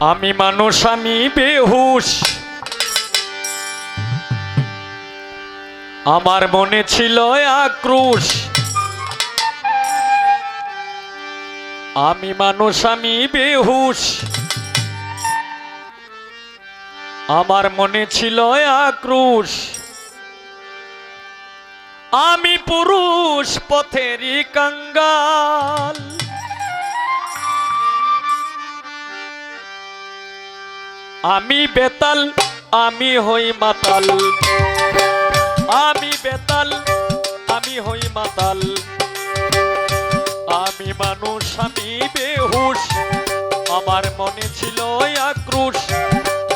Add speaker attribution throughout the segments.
Speaker 1: আমি মানুষ, আমি বেহুশ। আমার মনে ছিল আক্রোশ। আমি মানুষ, আমি বেহুশ। আমার মনে ছিল আক্রোশ। আমি পুরুষ, পথেরই কঙ্গাল। আমি বেতাল, আমি হই মাতাল। আমি বেতাল, আমি হই মাতাল। আমি মানুষ, আমি বেহুশ। আমার মনে ছিল আক্রোশ।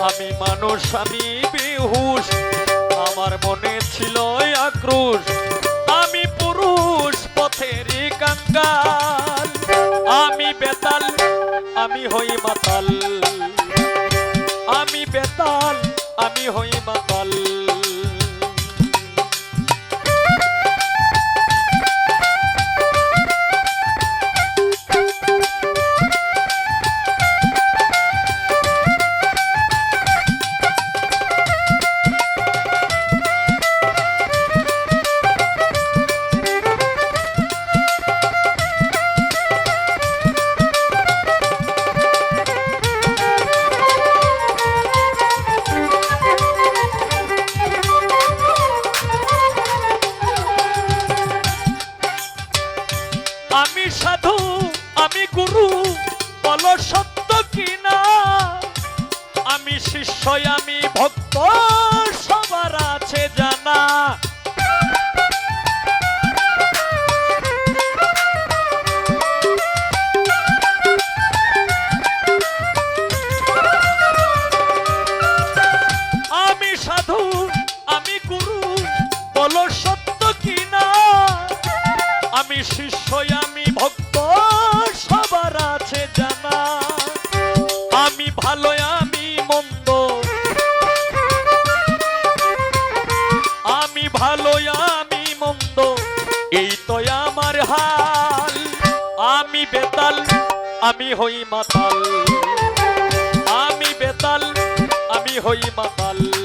Speaker 1: আমি মানুষ, আমি বেহুশ। আমার মনে ছিল আক্রোশ। আমি পুরুষ, পথের কাঙ্গাল আমি বেতাল, আমি হই মাতাল। বেতাল আমি হই মাতাল গুরু বলো সত্য কিনা আমি শিষ্য আমি ভক্ত। বেতাল আমি হই মাতাল। আমি বেতাল আমি হই মাতাল।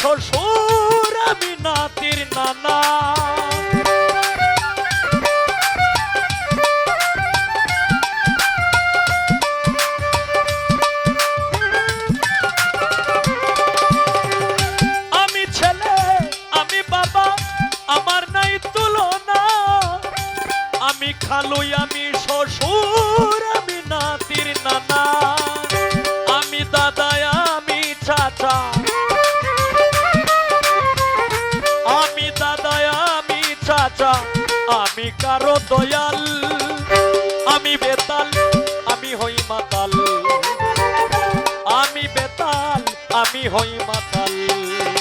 Speaker 1: শ্বশুর আমি নাতির নানা। আমি ছেলে, আমি বাবা আমি খালুই, আমি শ্বশুর আমি নাতির নানা। চাচা আমি কারও দয়াল আমি বেতাল আমি হই মাতাল। আমি বেতাল আমি হই মাতাল।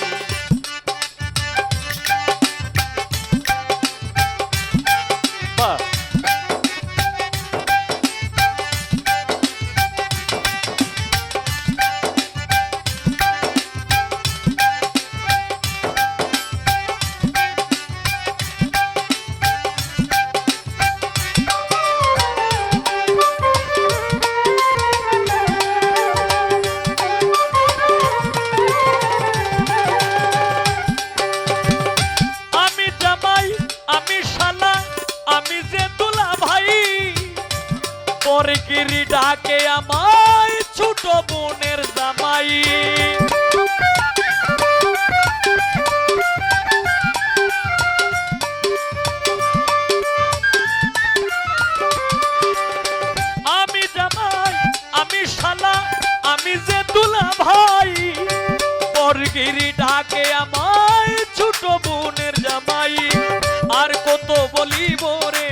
Speaker 1: ডাকে আমায় ছোট বোনের জামাই। আমি জামাই, আমি শালা, আমি যে তুলা ভাই। পরগিরি ডাকে আমায় ছোট বোনের জামাই। আর কত বলিব রে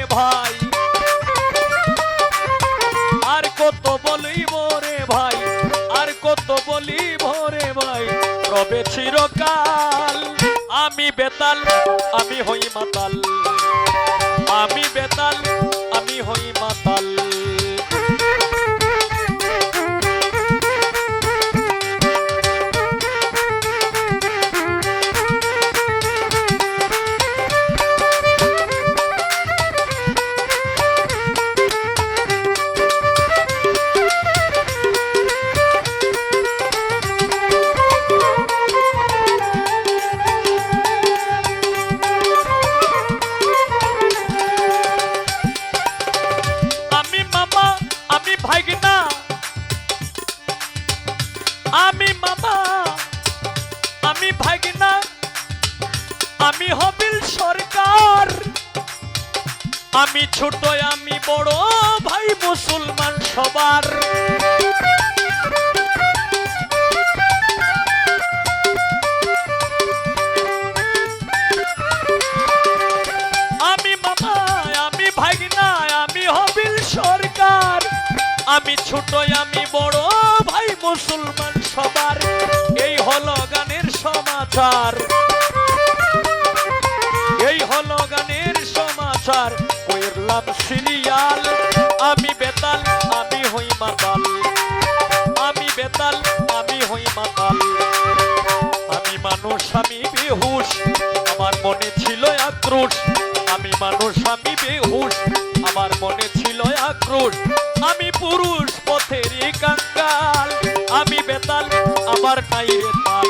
Speaker 1: রে ভাই রবে চিরকাল। আমি বেতাল আমি হই মাতাল। আমি বেতাল আমি হই মাতাল। আমি হবিল সরকার। আমি ছোট, আমি বড়, ভাই মুসলমান সবার। আমি মামা, আমি ভাগনা আমি হবিল সরকার। আমি ছোট, আমি বড়, ভাই মুসলমান সবার। এই হলো গানের সমাচার। এই হলো গানের সমাচার। কইরলাম সিরিয়াল, আমি বেতাল, আমি হই মাতাল। আমি বেতাল, আমি হই মাতাল। আমি মানুষ, আমি বেহুশ, আমার মনে ছিল আক্রোশ। আমি মানুষ, আমি বেহুশ, আমার মনে ছিল আক্রোশ। আমি পুরুষ, পথের কাঙ্গাল। আমি বেতাল, আমার নাই তাল।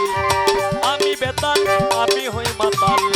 Speaker 1: আমি বেতাল, আমি হই মাতাল।